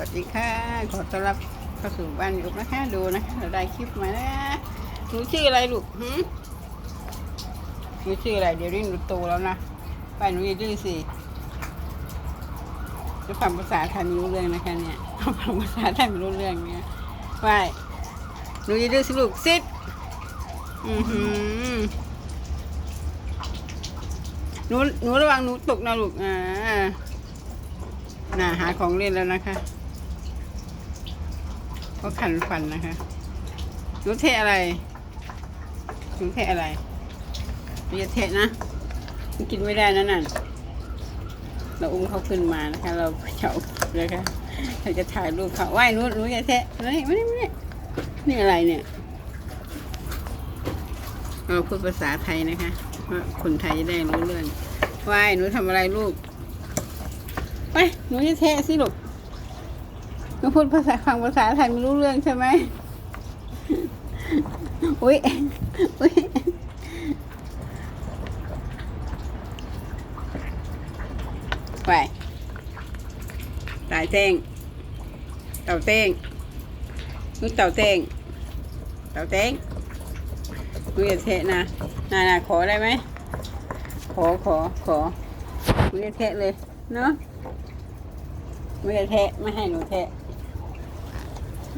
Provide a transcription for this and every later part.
วัสดีค่ะขอต้อนรับเข้าสู่บ้านยุกนะคะดูนะเราได้คลิปมาแล้วหนูชื่ออะไรลูกหืมหนูชื่ออะไรเดี๋ยวนี้หนูโตแล้วนะไปหนูย่าดื้อสิจะฟังภาษาไทยไม่รู้เรื่องนะคะเนี่ยฟังภาษาไทยไม่รู้เรื่องเนี่ยไปหนูย่าดื้อสิลูกซิดอือหือหนูหนูระวังหนูตกนะลูกอ่าน่าหาของเล่นแล้วนะคะ ก็ขันฟันนะคะหนูเทะอะไรหนูเทะอะไรหนูจะเทะนะมันกินไม่ได้นะนั่นเราอุ้มเขาขึ้นมานะคะ เราเฉาเลยค่ะเราจะถ่ายรูปเขาว่ายนูหนูอย่าเทะนี่ไม่ได้ไม่ได้นี่อะไรเนี่ยเราพูดภาษาไทยนะคะว่าคนไทยจะได้รู้เรื่องว่ายหนูทำอะไรลูกไปหนูจะเทะสิลูก หนูพูดภาษาฟังภาษาไทยไม่รู้เรื่องใช่ไหมอุ้ยอุ้ยไปตายเต้งเต่าเต้งนูเต่าเต้งเต่าเต้งนูอย่าเทะนะนานาขอได้ไหม ขอขอขอหนูจะเทะเลย เนาะไม่ได้แทะไม่ให้หนูแทะ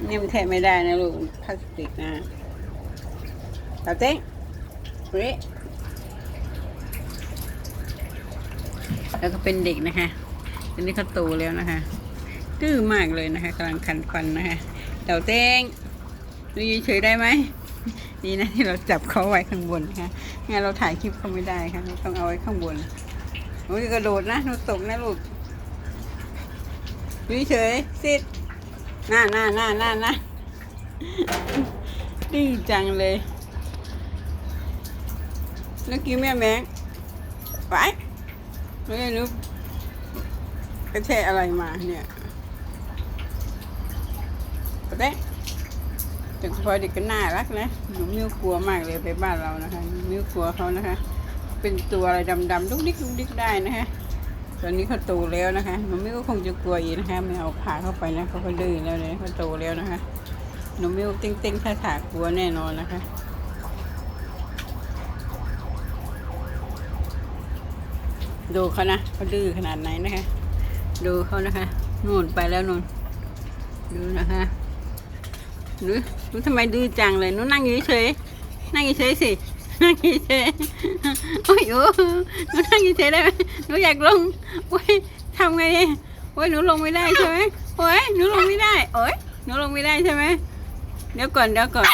นี่มันแทะไม่ได้นะลูกพลาสติกนะตาเต้งเฮ้แล้วก็เป็นเด็กนะคะตอนนี้เขาโตแล้วนะคะดื้อมากเลยนะคะกำลังคันฟันนะคะเต่าเต้งหนูยืนเฉยได้ไหมดีนะที่เราจับเขาไว้ข้างบนนะคะงั้นเราถ่ายคลิปเขาไม่ได้ค่ะต้องเอาไว้ข้างบนหนูอย่ากระโดดนะหนูตกนะลูกอยู่เฉยสิด น่าน่าน่าน่าน่าดื้อจังเลยแล้วกินแม่แมงไปไม่รู้กระเทะอะไรมาเนี่ยกระเตะแต่พอเด็กก็น่ารักนะหนูมิ้วกลัวมากเลยไปบ้านเรานะคะมิ้วกลัวเขานะคะ เป็นตัวอะไรดำๆลุกดิกลุกดิกได้นะคะ ตอนนี้เขาโตแล้วนะคะหนูมิวก็คงจะกลัวอีกนะคะไม่เอาพาเข้าไปนะเขาก็ดื้อแล้วเลยเขาโตแล้วนะคะหนูมิวเต้งเต้งๆท่าถากลัวแน่นอนนะคะดูเขานะเขาดื้อขนาดไหนนะคะ ดูเขานะคะนู่นไปแล้วนู่นดูนะคะหนูหนูทำไมดื้อจังเลยหนูนั่งอยู่เฉยนั่งอยู่เฉยสิ นั่งอยู่เฉยๆโอ้ยโอ้หนูนั่งอยู่เฉยๆได้ไหมหนูอยากลงโอ้ยทำไงดีโอ้ยหนูลงไม่ได้ใช่ไหมโอ้ยหนูลงไม่ได้โอ้ยหนูลงไม่ได้ใช่ไหมเดี๋ยวก่อนเดี๋ยวก่อน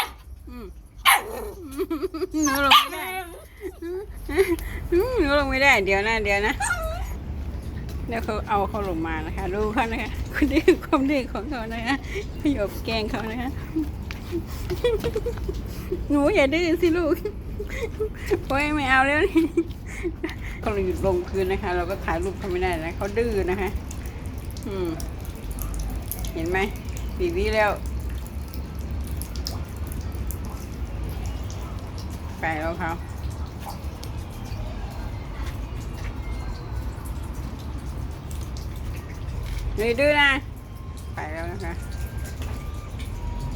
หนูลงไม่ได้หนูลงไม่ได้ เดี๋ยวนะเดี๋ยวนะเดี๋ยวเขาเอาเขาลงมานะคะดูเขานะคะคุณดื้อความดื้อของเขานะคะพยบแกงเขานะคะหนูอย่าดื้อสิลูก โอ้ยไม่เอาแล้วนี่เขาเลยหยุดลงคืนนะคะ เราก็ถ่ายรูปเขาไม่ได้นะเขาดื้อนะคะ อืม เห็นไหมบีบีแล้ว ไปแล้วเขานี่ดื้อนะ ไปแล้วนะคะ